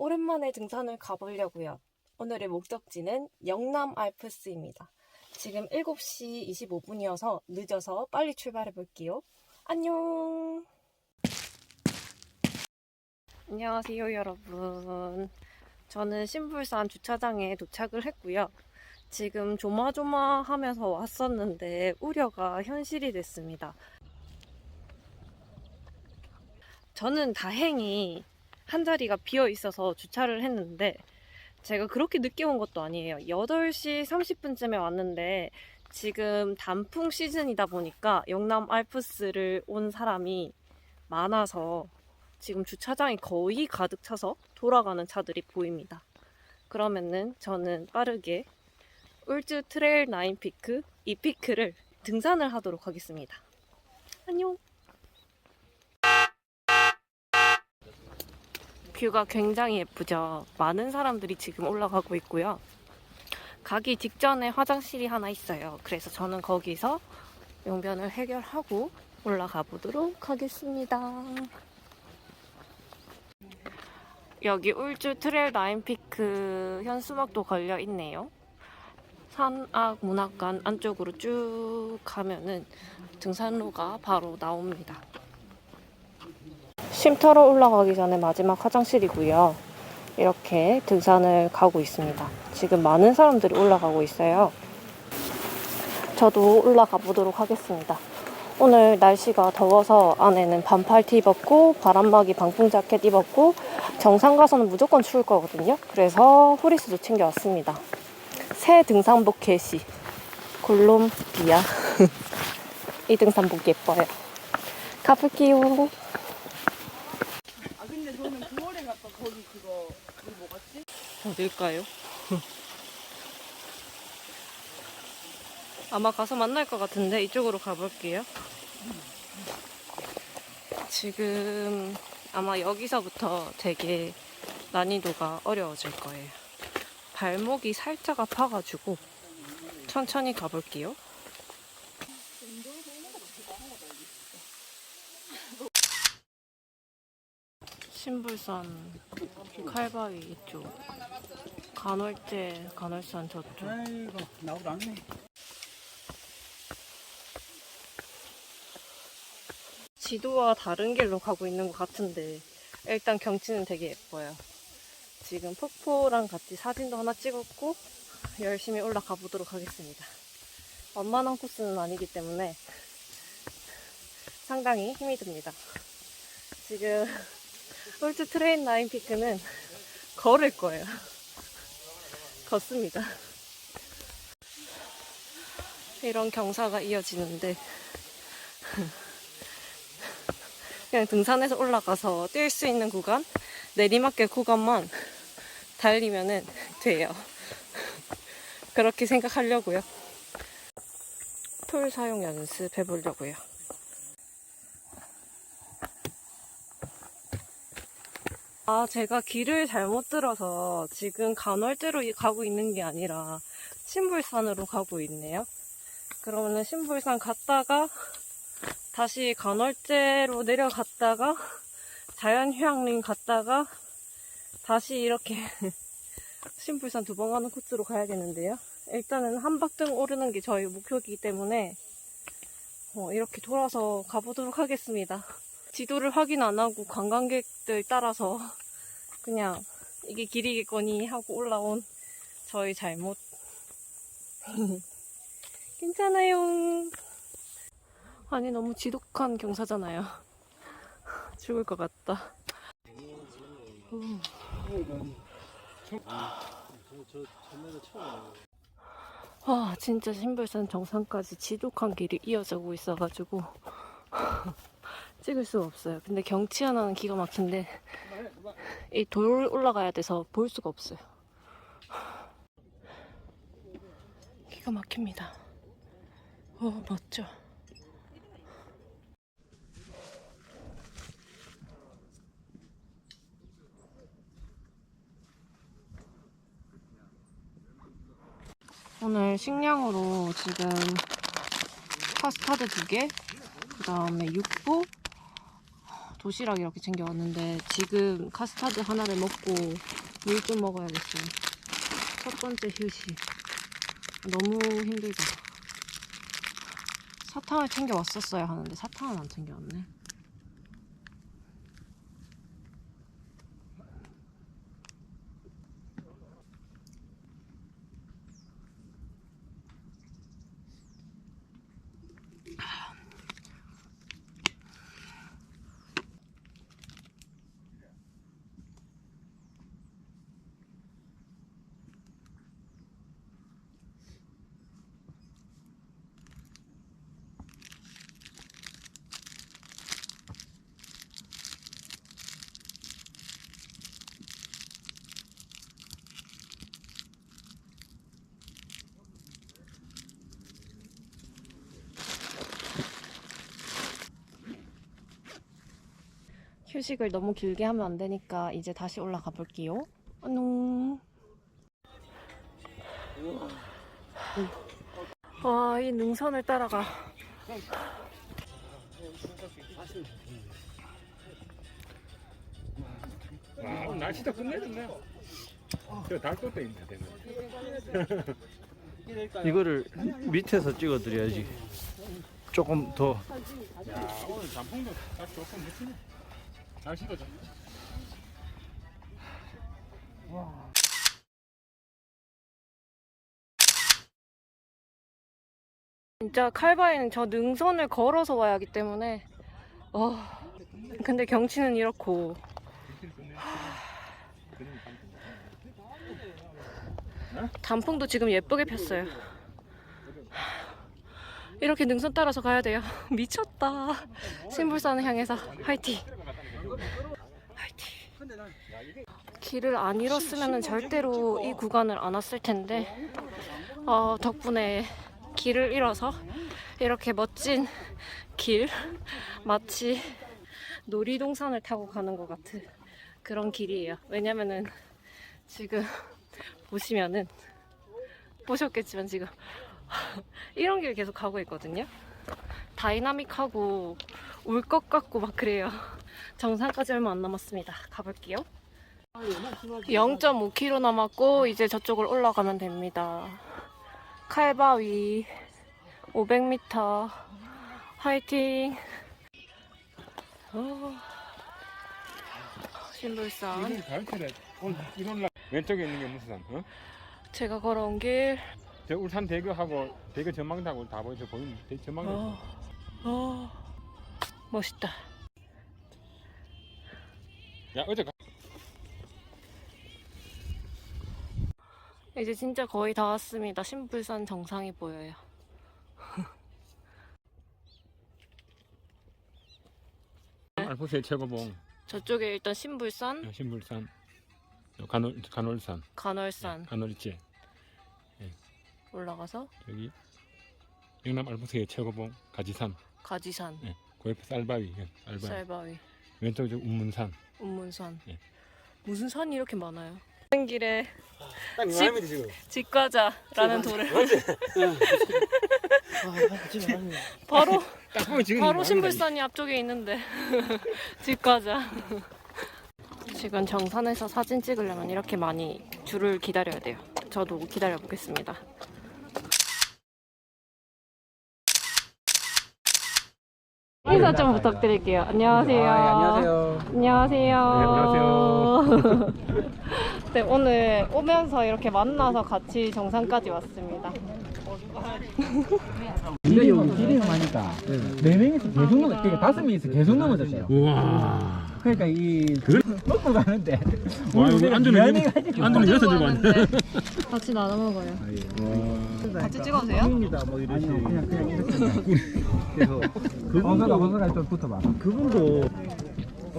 오랜만에 등산을 가보려고요. 오늘의 목적지는 영남 알프스입니다. 지금 7시 25분이어서 늦어서 빨리 출발해 볼게요. 안녕! 안녕하세요, 여러분. 저는 신불산 주차장에 도착을 했고요. 지금 조마조마하면서 왔었는데 우려가 현실이 됐습니다. 저는 다행히 한 자리가 비어 있어서 주차를 했는데 제가 그렇게 늦게 온 것도 아니에요. 8시 30분쯤에 왔는데 지금 단풍 시즌이다 보니까 영남 알프스를 온 사람이 많아서 지금 주차장이 거의 가득 차서 돌아가는 차들이 보입니다. 그러면은 저는 빠르게 울즈 트레일 9 피크 이 피크를 등산을 하도록 하겠습니다. 안녕. 뷰가 굉장히 예쁘죠. 많은 사람들이 지금 올라가고 있고요. 가기 직전에 화장실이 하나 있어요. 그래서 저는 거기서 용변을 해결하고 올라가 보도록 하겠습니다. 여기 울주 트레일 나인피크 현수막도 걸려 있네요. 산악 문학관 안쪽으로 쭉 가면은 등산로가 바로 나옵니다. 쉼터로 올라가기 전에 마지막 화장실이고요. 이렇게 등산을 가고 있습니다. 지금 많은 사람들이 올라가고 있어요. 저도 올라가 보도록 하겠습니다. 오늘 날씨가 더워서 안에는 반팔 티 입었고 바람막이 방풍 자켓 입었고 정상 가서는 무조건 추울 거거든요. 그래서 후리스도 챙겨왔습니다. 새 등산복 개시 콜롬비아 이 등산복 예뻐요. 가볼게요. 아 근데 저는 9월에 갔다 거기 그거 그거 뭐 갔지? 어딜까요? 아마 가서 만날 것 같은데 이쪽으로 가볼게요. 지금 아마 여기서부터 되게 난이도가 어려워질 거예요. 발목이 살짝 아파가지고 천천히 가볼게요. 신불산 칼바위 이쪽 간월제 간월산 저쪽 아이고 나오도 않네. 지도와 다른 길로 가고 있는 것 같은데 일단 경치는 되게 예뻐요. 지금 폭포랑 같이 사진도 하나 찍었고 열심히 올라가 보도록 하겠습니다. 완만한 코스는 아니기 때문에 상당히 힘이 듭니다. 지금 울트 트레인 라인 피크는 걸을 거예요. 걷습니다. 이런 경사가 이어지는데 그냥 등산에서 올라가서 뛸 수 있는 구간, 내리막길 구간만 달리면은 돼요. 그렇게 생각하려고요. 툴 사용 연습해 보려고요. 아, 제가 길을 잘못 들어서 지금 간월제로 가고 있는 게 아니라 신불산으로 가고 있네요. 그러면은 신불산 갔다가 다시 간월제로 내려갔다가 자연휴양림 갔다가 다시 이렇게 신불산 두 번 가는 코스로 가야겠는데요. 일단은 한박등 오르는 게 저희 목표이기 때문에 어, 이렇게 돌아서 가보도록 하겠습니다. 지도를 확인 안 하고 관광객들 따라서 그냥 이게 길이겠거니 하고 올라온 저희 잘못. 괜찮아요. 아니 너무 지독한 경사잖아요. 죽을 것 같다. 음. 와 진짜 신불산 정상까지 지독한 길이 이어지고 있어가지고 찍을 수가 없어요. 근데 경치 하나는 기가 막힌데 이 돌 올라가야 돼서 볼 수가 없어요. 기가 막힙니다. 오 멋져. 오늘 식량으로 지금 카스타드 두 개, 그 다음에 육포, 도시락 이렇게 챙겨왔는데 지금 카스타드 하나를 먹고 물 좀 먹어야겠어요. 첫 번째 휴식. 너무 힘들다. 사탕을 챙겨왔었어야 하는데 사탕은 안 챙겨왔네. 휴식을 너무 길게 하면 안 되니까 이제 다시 올라가 볼게요. 안녕. 와, 이 능선을 따라가. 아, 오늘 날씨도 끝내줬네. 저 달도도 있네, 되면. 이거를 밑에서 찍어 드려야지. 조금 더 야, 오늘 단풍도 딱 좋고 멋지네. 날씨도 좋네. 진짜 칼바에는 저 능선을 걸어서 와야 하기 때문에 어 근데 경치는 이렇고. 단풍도 지금 예쁘게 폈어요. 이렇게 능선 따라서 가야 돼요. 미쳤다. 신불산을 향해서. 화이팅 길을 안 잃었으면 절대로 이 구간을 안 왔을 텐데 어, 덕분에 길을 잃어서 이렇게 멋진 길 마치 놀이동산을 타고 가는 것 같은 그런 길이에요. 왜냐면은 지금 보시면은 보셨겠지만 지금 이런 길 계속 가고 있거든요. 다이나믹하고 올것 같고 막 그래요. 정상까지 얼마 안 남았습니다. 가볼게요. 0.5km 남았고 이제 저쪽으로 올라가면 됩니다. 칼바위 500m 화이팅 어, 신불산 날 왼쪽에 있는 게 무슨 산? 어? 제가 걸어온 길 저 울산 대교하고 대교 전망대하고 다 보이죠? 보이는 대 전망대. 어, 어, 멋있다 야, 어제 가. 이제 진짜 거의 다 왔습니다 신불산 정상이 보여요 알프스의 최고봉, 저쪽에 일단 신불산 신불산, 간월, 간월산, 간월산 간월이지. 올라가서 여기 영남 알프스의 최고봉, 가지산. 가지산 예. 그 옆에 쌀바위, 예, 쌀바위. 쌀바위 왼쪽에 저 운문산. 운문산 예. 무슨 산이 이렇게 많아요? 가는 길에 딱 지금. 집과자라는 돌을. 바로 딱 보면 지금 바로 마음에 신불산이 앞쪽에 있는데. 집과자. 지금 정산에서 사진 찍으려면 이렇게 많이 줄을 기다려야 돼요. 저도 기다려 보겠습니다 인사 좀 부탁드릴게요 안녕하세요 안녕하세요. 안녕하세요. 네, 안녕하세요. 네, 오늘 오면서 이렇게 만나서 같이 정상까지 왔습니다. 이거 여기 기름 하니까 네 명이서 계속 넘어 그러니까 다섯 명이서 계속 넘어졌어요. 우와. 그러니까 이 먹고 가는데 와, 우리 여기 내가 안주는 미안해가지고 안주는 여기서 들고 왔네. 같이 나눠 먹어요. 같이 찍어주세요. 아닙니다 뭐 이러지 아니요 그냥 그냥 이렇게 그래서 번호가 번호가 좀 붙어봐. 그분도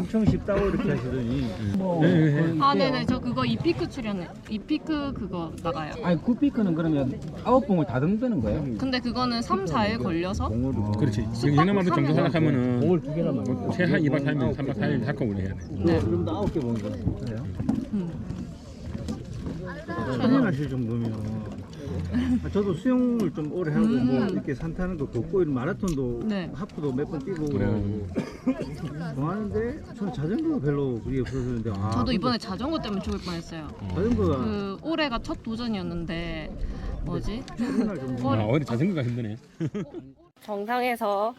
엄청 쉽다고 이렇게 하시더니 뭐 네, 네. 아, 이렇게 네네. 저 그거 이피크 출연, 이피크 그거 나가요. 아니 구피크는 그러면 아홉 봉을 다 등드는 거예요? 근데 그거는 3, 4일 걸려서 공으로 그렇지. 지금 영남하고 정도 생각하면은 공을 두 개나 먹어. 최한 2박 3일, 3박 4일 한꺼번에 해야 돼. 네. 그럼도 아홉 개 먹는 거예요. 음. 대단하실 정도면 아, 저도 수영을 좀 오래 하고 뭐 이렇게 산 타는 거 걷고 이런 마라톤도 네. 하프도 몇 번 뛰고 그래가지고 좋아하는데 저는 자전거가 별로 그게 없어서는데 아, 저도 이번에 자전거 때문에 죽을 뻔했어요. 자전거가 그 올해가 첫 도전이었는데 뭐지? 첫날 좀아 어디 자전거가 힘드네. 정상에서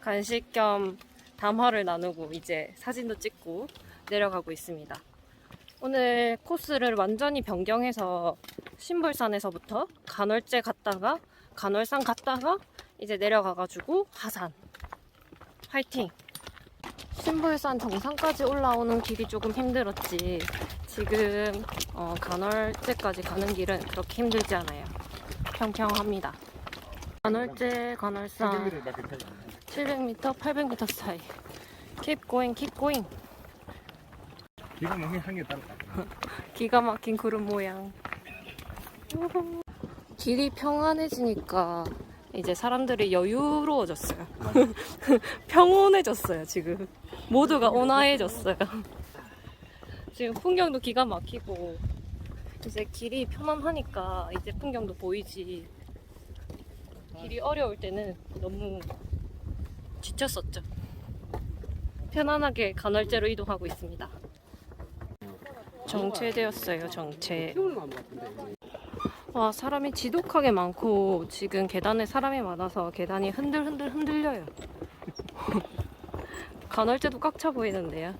간식 겸 담화를 나누고 이제 사진도 찍고 내려가고 있습니다. 오늘 코스를 완전히 변경해서 신불산에서부터 간월제 갔다가 간월산 갔다가 이제 내려가가지고 하산. 화이팅! 신불산 정상까지 올라오는 길이 조금 힘들었지. 지금 어, 간월제까지 가는 길은 그렇게 힘들지 않아요. 평평합니다. 간월제, 간월산 700m, 800m 사이. Keep going, keep going. 기가 막힌 한개 따라. 기가 막힌 구름 모양. 길이 평안해지니까 이제 사람들이 여유로워졌어요. 평온해졌어요, 지금. 모두가 온화해졌어요. 지금 풍경도 기가 막히고, 이제 길이 편안하니까 이제 풍경도 보이지. 길이 어려울 때는 너무 지쳤었죠. 편안하게 간헐제로 이동하고 있습니다. 정체되었어요, 정체. 와, 사람이 지독하게 많고 지금 계단에 사람이 많아서 계단이 흔들흔들 흔들려요. 간헐제도 꽉 차 보이는데요.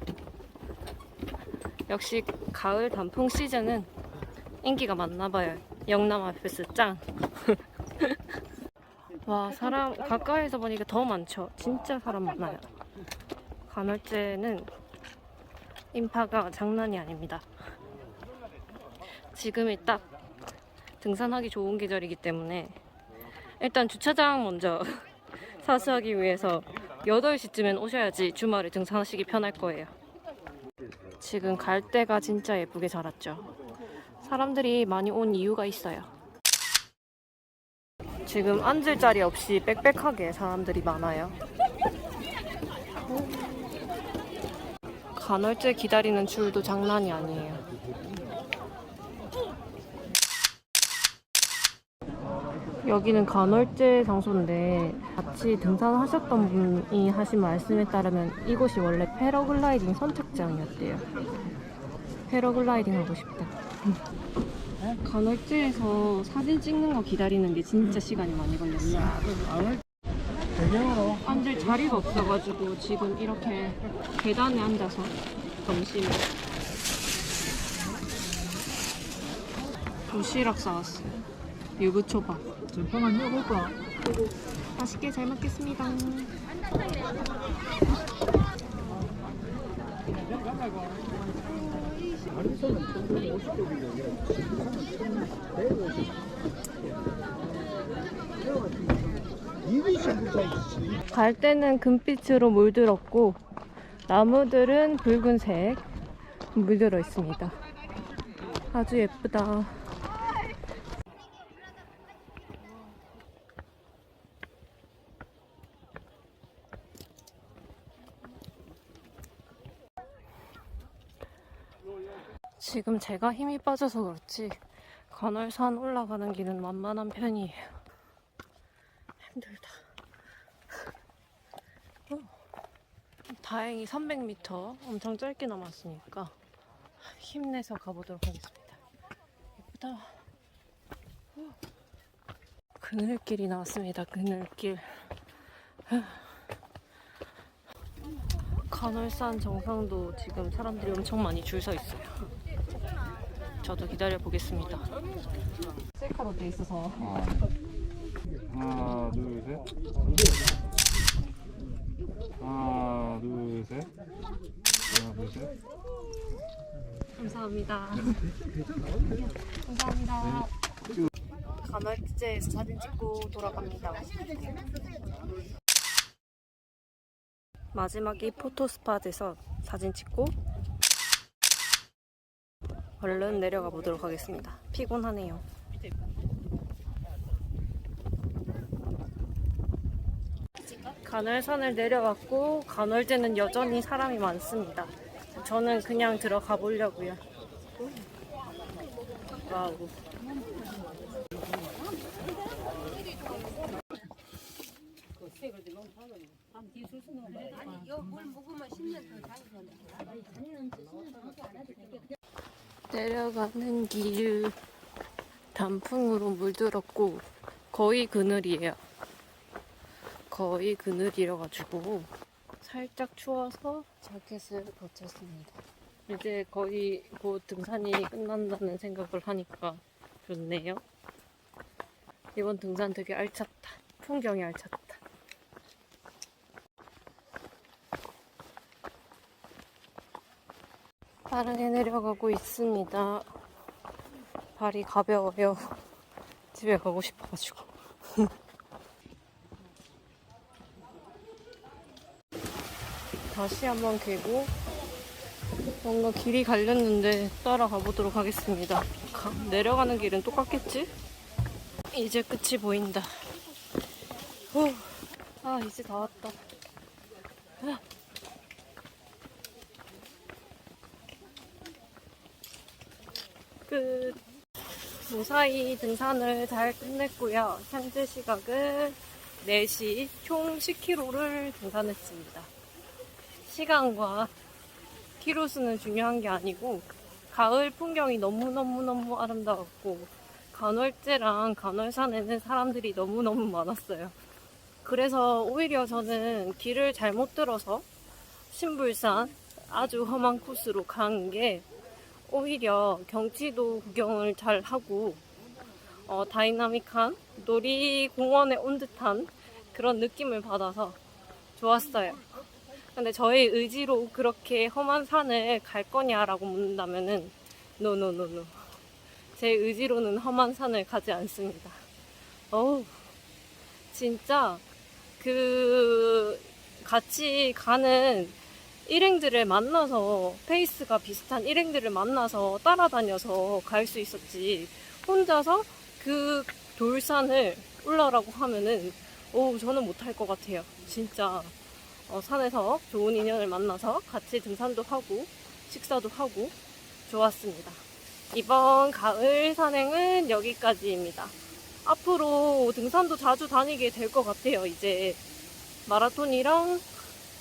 역시 가을 단풍 시즌은 인기가 많나 봐요. 영남 아페스 짱. 와, 사람 가까이서 보니까 더 많죠. 진짜 사람 많아요. 간헐제는 인파가 장난이 아닙니다. 지금이 딱 등산하기 좋은 계절이기 때문에 일단 주차장 먼저 사수하기 위해서 8시쯤엔 오셔야지 주말에 등산하시기 편할 거예요. 지금 갈 때가 진짜 예쁘게 자랐죠. 사람들이 많이 온 이유가 있어요. 지금 앉을 자리 없이 빽빽하게 사람들이 많아요. 간헐제 기다리는 줄도 장난이 아니에요. 여기는 간헐제 장소인데 같이 등산하셨던 분이 하신 말씀에 따르면 이곳이 원래 패러글라이딩 선착장이었대요. 패러글라이딩 하고 싶다. 간헐제에서 사진 찍는 거 기다리는 게 진짜 시간이 많이 걸렸어요. 앉을 자리가 없어가지고 지금 이렇게 계단에 앉아서 점심을 도시락 싸왔어요. 유부초밥. 잠깐만 여볼까 맛있게 잘 먹겠습니다. 갈 때는 금빛으로 물들었고 나무들은 붉은색 물들어 있습니다. 아주 예쁘다. 지금 제가 힘이 빠져서 그렇지 간월산 올라가는 길은 만만한 편이에요. 힘들다. 어, 다행히 300m 엄청 짧게 남았으니까 힘내서 가보도록 하겠습니다. 예쁘다. 어. 그늘길이 나왔습니다. 그늘길. 간월산 정상도 지금 사람들이 엄청 많이 줄 서 있어요. 저도 기다려 보겠습니다. 셀카로 돼 있어서 하나 둘 셋. 하나 둘 셋. 하나 둘 셋. 감사합니다. 감사합니다. 간헐제에서 사진 찍고 돌아갑니다. 마지막이 포토 스팟에서 사진 찍고 얼른 내려가 보도록 하겠습니다. 피곤하네요. 간월산을 내려갔고 간월제는 여전히 사람이 많습니다. 저는 그냥 들어가 보려고요. 와우. 내려가는 길 단풍으로 물들었고 거의 그늘이에요. 거의 그늘이라 가지고 살짝 추워서 자켓을 벗었습니다. 이제 거의 곧 등산이 끝난다는 생각을 하니까 좋네요. 이번 등산 되게 알찼다. 풍경이 알찼다. 빠르게 내려가고 있습니다. 발이 가벼워요. 집에 가고 싶어가지고. 다시 한번 개고 뭔가 길이 갈렸는데 따라가 보도록 하겠습니다. 가- 내려가는 길은 똑같겠지? 이제 끝이 보인다. 후. 아 이제 다 왔다. 끝. 무사히 등산을 잘 끝냈고요. 현재 시각은 4시 총 10km를 등산했습니다. 시간과 키로 수는 중요한 게 아니고 가을 풍경이 너무너무너무 아름다웠고 간월제랑 간월산에는 사람들이 너무너무 많았어요. 그래서 오히려 저는 길을 잘못 들어서 신불산 아주 험한 코스로 간 게 오히려 경치도 구경을 잘 하고 어, 다이나믹한 놀이공원에 온 듯한 그런 느낌을 받아서 좋았어요. 근데 저의 의지로 그렇게 험한 산을 갈 거냐라고 묻는다면은 노노노노. 제 의지로는 험한 산을 가지 않습니다. 어우, 진짜 그 같이 가는 일행들을 만나서 페이스가 비슷한 일행들을 만나서 따라다녀서 갈 수 있었지. 혼자서 그 돌산을 올라라고 하면은 오 저는 못할 것 같아요. 진짜. 어, 산에서 좋은 인연을 만나서 같이 등산도 하고 식사도 하고 좋았습니다. 이번 가을 산행은 여기까지입니다. 앞으로 등산도 자주 다니게 될 것 같아요 이제. 마라톤이랑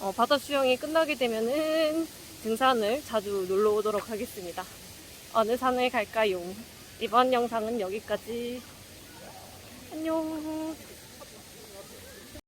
어, 바다 수영이 끝나게 되면은 등산을 자주 놀러 오도록 하겠습니다. 어느 산을 갈까요? 이번 영상은 여기까지. 안녕.